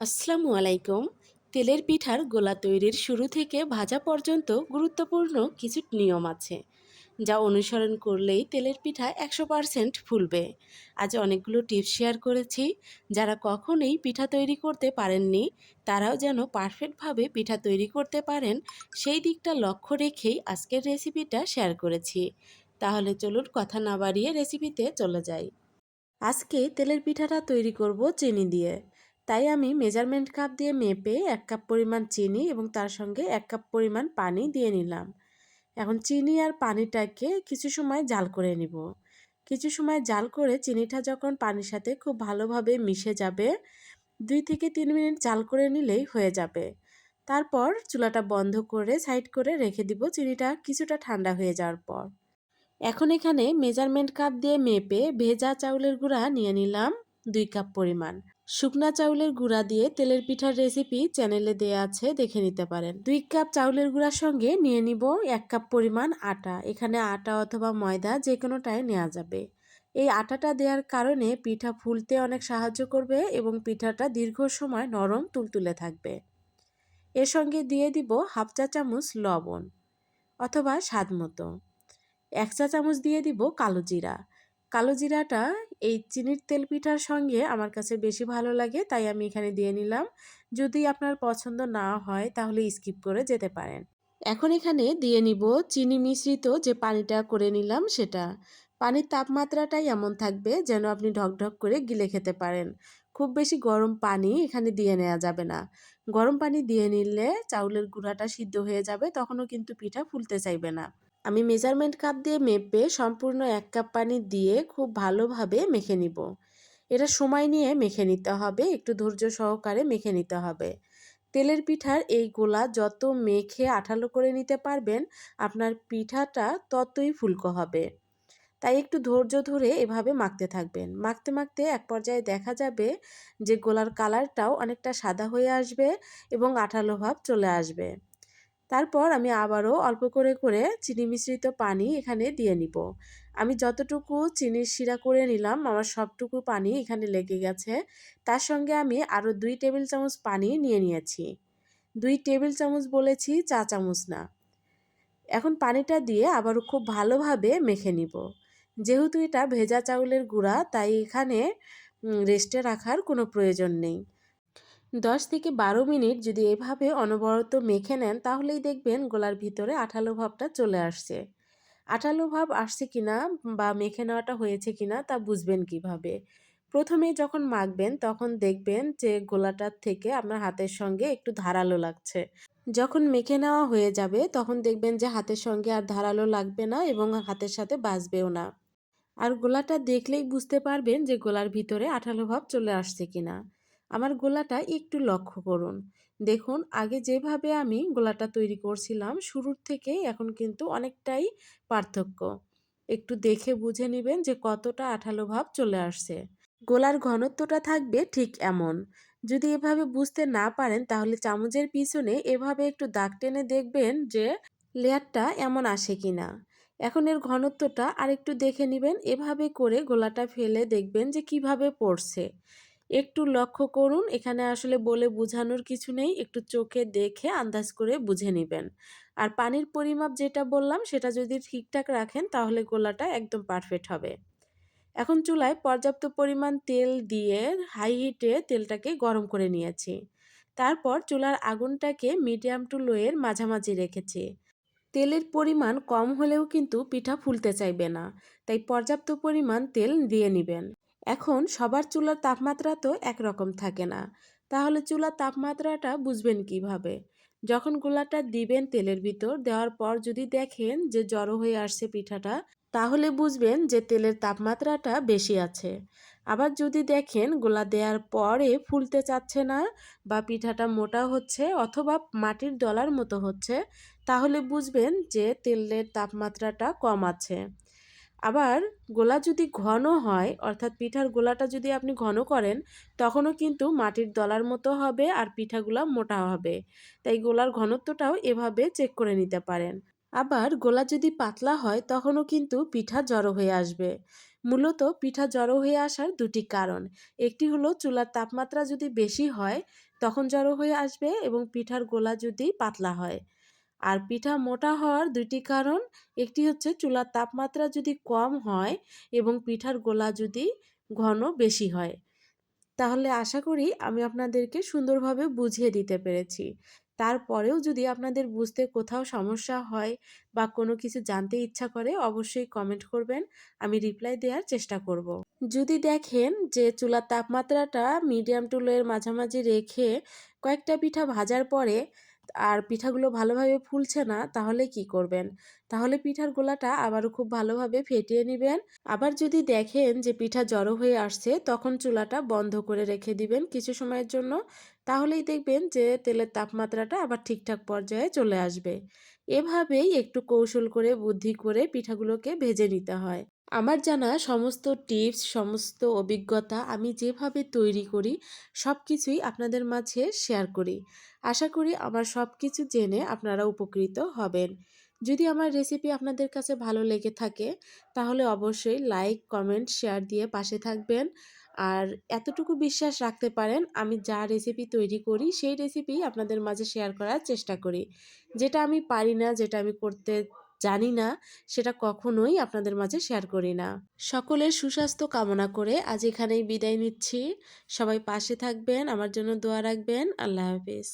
আসসালামু আলাইকুম। তেলের পিঠার গোলা তৈরির শুরু থেকে ভাজা পর্যন্ত গুরুত্বপূর্ণ কিছু নিয়ম আছে, যা অনুসরণ করলেই তেলের পিঠা একশো পারসেন্ট ফুলবে। আজ অনেকগুলো টিপস শেয়ার করেছি। যারা কখনোই পিঠা তৈরি করতে পারেননি, তারাও যেন পারফেক্টভাবে পিঠা তৈরি করতে পারেন, সেই দিকটা লক্ষ্য রেখেই আজকের রেসিপিটা শেয়ার করেছি। তাহলে চলুন কথা না বাড়িয়ে রেসিপিতে চলে যাই। আজকে তেলের পিঠাটা তৈরি করব চিনি দিয়ে। তাই আমি মেজারমেন্ট কাপ দিয়ে মেপে এক কাপ পরিমাণ চিনি এবং তার সঙ্গে এক কাপ পরিমাণ পানি দিয়ে নিলাম। এখন চিনি আর পানিটাকে কিছু সময় জাল করে নিব। কিছু সময় জাল করে চিনিটা যখন পানির সাথে খুব ভালোভাবে মিশে যাবে, দুই থেকে তিন মিনিট জাল করে নিলেই হয়ে যাবে। তারপর চুলাটা বন্ধ করে সাইড করে রেখে দিব চিনিটা কিছুটা ঠান্ডা হয়ে যাওয়ার পর। এখন এখানে মেজারমেন্ট কাপ দিয়ে মেপে ভেজা চাউলের গুঁড়া নিয়ে নিলাম দুই কাপ পরিমাণ। শুকনা চাউলের গুঁড়া দিয়ে তেলের পিঠার রেসিপি চ্যানেলে দেয়া আছে, দেখে নিতে পারেন। দুই কাপ চাউলের গুঁড়ার সঙ্গে নিয়ে নিব এক কাপ পরিমাণ আটা। এখানে আটা অথবা ময়দা যে কোনোটাই নেওয়া যাবে। এই আটাটা দেওয়ার কারণে পিঠা ফুলতে অনেক সাহায্য করবে এবং পিঠাটা দীর্ঘ সময় নরম তুলতুলে থাকবে। এর সঙ্গে দিয়ে দিব হাফ চা চামচ লবণ অথবা স্বাদ মতো। এক চা চামচ দিয়ে দিব কালো জিরা। কালো জিরাটা এই চিনির তেল পিঠার সঙ্গে আমার কাছে বেশি ভালো লাগে, তাই আমি এখানে দিয়ে নিলাম। যদি আপনার পছন্দ না হয়, তাহলে স্কিপ করে যেতে পারেন। এখন এখানে দিয়ে নিব চিনি মিশ্রিত যে পানিটা করে নিলাম সেটা। পানির তাপমাত্রাটাই এমন থাকবে যেন আপনি ঢকঢক করে গিলে খেতে পারেন। খুব বেশি গরম পানি এখানে দিয়ে নেওয়া যাবে না। গরম পানি দিয়ে নিলে চাউলের গুঁড়াটা সিদ্ধ হয়ে যাবে, তখনও কিন্তু পিঠা ফুলতে চাইবে না। আমি মেজারমেন্ট কাপ দিয়ে মেপে সম্পূর্ণ এক কাপ পানি দিয়ে খুব ভালোভাবে মেখে নিব। এটা সময় নিয়ে মেখে নিতে হবে, একটু ধৈর্য সহকারে মেখে নিতে হবে। তেলের পিঠার এই গোলা যত মেখে আঠালো করে নিতে পারবেন, আপনার পিঠাটা ততই ফুলকো হবে। তাই একটু ধৈর্য ধরে এভাবে মাখতে থাকবেন। মাখতে মাখতে এক পর্যায়ে দেখা যাবে যে গোলার কালারটাও অনেকটা সাদা হয়ে আসবে এবং আঠালো ভাব চলে আসবে। তারপর আমি আবারও অল্প করে করে চিনি মিশ্রিত পানি এখানে দিয়ে নিব। আমি যতটুকু চিনির শিরা করে নিলাম, আমার সবটুকু পানি এখানে লেগে গেছে। তার সঙ্গে আমি আরও দুই টেবিল চামচ পানি নিয়ে নিয়েছি। দুই টেবিল চামচ বলেছি চা চামচ না। এখন পানিটা দিয়ে আবারও খুব ভালোভাবে মেখে নিব। যেহেতু এটা ভেজা চাউলের গুঁড়া, তাই এখানে রেস্টে রাখার কোনো প্রয়োজন নেই। দশ থেকে বারো মিনিট যদি এভাবে অনবরত মেখে নেন, তাহলেই দেখবেন গোলার ভিতরে আঠালো ভাবটা চলে আসছে। আঠালো ভাব আসছে কিনা বা মেখে নেওয়াটা হয়েছে কিনা তা বুঝবেন কীভাবে? প্রথমে যখন মাখবেন, তখন দেখবেন যে গোলাটার থেকে আপনার হাতের সঙ্গে একটু ধারালো লাগছে। যখন মেখে নেওয়া হয়ে যাবে, তখন দেখবেন যে হাতের সঙ্গে আর ধারালো লাগবে না এবং হাতের সাথে বাঁচবেও না। আর গোলাটা দেখলেই বুঝতে পারবেন যে গোলার ভিতরে আঠালো ভাব চলে আসছে কিনা। আমার গোলাটা একটু লক্ষ্য করুন। দেখুন, আগে যেভাবে আমি গোলাটা তৈরি করছিলাম, শুরুর থেকে এখন কিন্তু অনেকটাই পার্থক্য। একটু দেখে বুঝে নেবেন যে কতটা আঠালো ভাব চলে আসছে। গোলার ঘনত্বটা থাকবে ঠিক এমন। যদি এভাবে বুঝতে না পারেন, তাহলে চামচের পিছনে এভাবে একটু দাগ টেনে দেখবেন যে লেয়ারটা এমন আসে কি না এখন এর ঘনত্বটা আরেকটু দেখে নেবেন, এভাবে করে গোলাটা ফেলে দেখবেন যে কীভাবে পড়ছে। একটু লক্ষ্য করুন, এখানে আসলে বলে বোঝানোর কিছু নেই, একটু চোখে দেখে আন্দাজ করে বুঝে নেবেন। আর পানির পরিমাপ যেটা বললাম, সেটা যদি ঠিকঠাক রাখেন, তাহলে গোলাটা একদম পারফেক্ট হবে। এখন চুলায় পর্যাপ্ত পরিমাণ তেল দিয়ে হাই হিটে তেলটাকে গরম করে নিয়েছি। তারপর চুলার আগুনটাকে মিডিয়াম টু লোয়ের মাঝামাঝি রেখেছি। তেলের পরিমাণ কম হলেও কিন্তু পিঠা ফুলতে চাইবে না, তাই পর্যাপ্ত পরিমাণ তেল দিয়ে নেবেন। এখন সবার চুলার তাপমাত্রা তো একরকম থাকে না। তাহলে চুলার তাপমাত্রাটা বুঝবেন কীভাবে? যখন গোলাটা দিবেন তেলের ভিতর, দেওয়ার পর যদি দেখেন যে জড়ো হয়ে আসছে পিঠাটা, তাহলে বুঝবেন যে তেলের তাপমাত্রাটা বেশি আছে। আবার যদি দেখেন গোলা দেওয়ার পরে ফুলতে চাচ্ছে না বা পিঠাটা মোটা হচ্ছে অথবা মাটির দলার মতো হচ্ছে, তাহলে বুঝবেন যে তেলের তাপমাত্রাটা কম আছে। আবার গোলা যদি ঘন হয়, অর্থাৎ পিঠার গোলাটা যদি আপনি ঘন করেন, তখনও কিন্তু মাটির দলার মতো হবে আর পিঠাগুলা মোটা হবে। তাই গোলার ঘনত্বটাও এভাবে চেক করে নিতে পারেন। আবার গোলা যদি পাতলা হয়, তখনও কিন্তু পিঠা জড়ো হয়ে আসবে। মূলত পিঠা জড়ো হয়ে আসার দুটি কারণ। একটি হলো চুলার তাপমাত্রা যদি বেশি হয়, তখন জড়ো হয়ে আসবে এবং পিঠার গোলা যদি পাতলা হয়। আর পিঠা মোটা হওয়ার দুইটি কারণ, একটি হচ্ছে চুলার তাপমাত্রা যদি কম হয় এবং পিঠার গোলা যদি ঘন বেশি হয় তাহলে আশা করি আমি আপনাদেরকে সুন্দরভাবে বুঝিয়ে দিতে পেরেছি তারপরেও যদি আপনাদের বুঝতে কোথাও সমস্যা হয় বা কোনো কিছু জানতে ইচ্ছা করে, অবশ্যই কমেন্ট করবেন, আমি রিপ্লাই দেওয়ার চেষ্টা করব। যদি দেখেন যে চুলার তাপমাত্রাটা মিডিয়াম টু লোয়ের মাঝামাঝি রেখে কয়েকটা পিঠা ভাজার পরে আর পিঠাগুলো ভালোভাবে ফুলছে না, তাহলে কি করবেন? তাহলে পিঠার গোলাটা আবারও খুব ভালোভাবে ফেটিয়ে নেবেন। আবার যদি দেখেন যে পিঠা জড়ো হয়ে আসছে, তখন চুলাটা বন্ধ করে রেখে দিবেন কিছু সময়ের জন্য। তাহলেই দেখবেন যে তেলের তাপমাত্রাটা আবার ঠিকঠাক পর্যায়ে চলে আসবে। এভাবেই একটু কৌশল করে, বুদ্ধি করে পিঠাগুলোকে ভেজে নিতে হয়। আমার জানা সমস্ত টিপস, সমস্ত অভিজ্ঞতা আমি যেভাবে তৈরি করি সব কিছুই আপনাদের মাঝে শেয়ার করি। আশা করি আমার সব কিছু জেনে আপনারা উপকৃত হবেন। যদি আমার রেসিপি আপনাদের কাছে ভালো লেগে থাকে, তাহলে অবশ্যই লাইক, কমেন্ট, শেয়ার দিয়ে পাশে থাকবেন। আর এতটুকু বিশ্বাস রাখতে পারেন, আমি যা রেসিপি তৈরি করি, সেই রেসিপি আপনাদের মাঝে শেয়ার করার চেষ্টা করি। যেটা আমি পারি না, যেটা আমি করতে জানি না সেটা কখনোই আপনাদের মাঝে শেয়ার করি না। সকলের সুস্বাস্থ্য কামনা করে আজ এখানেই বিদায় নিচ্ছি। সবাই পাশে থাকবেন, আমার জন্য দোয়া রাখবেন। আল্লাহ হাফিজ।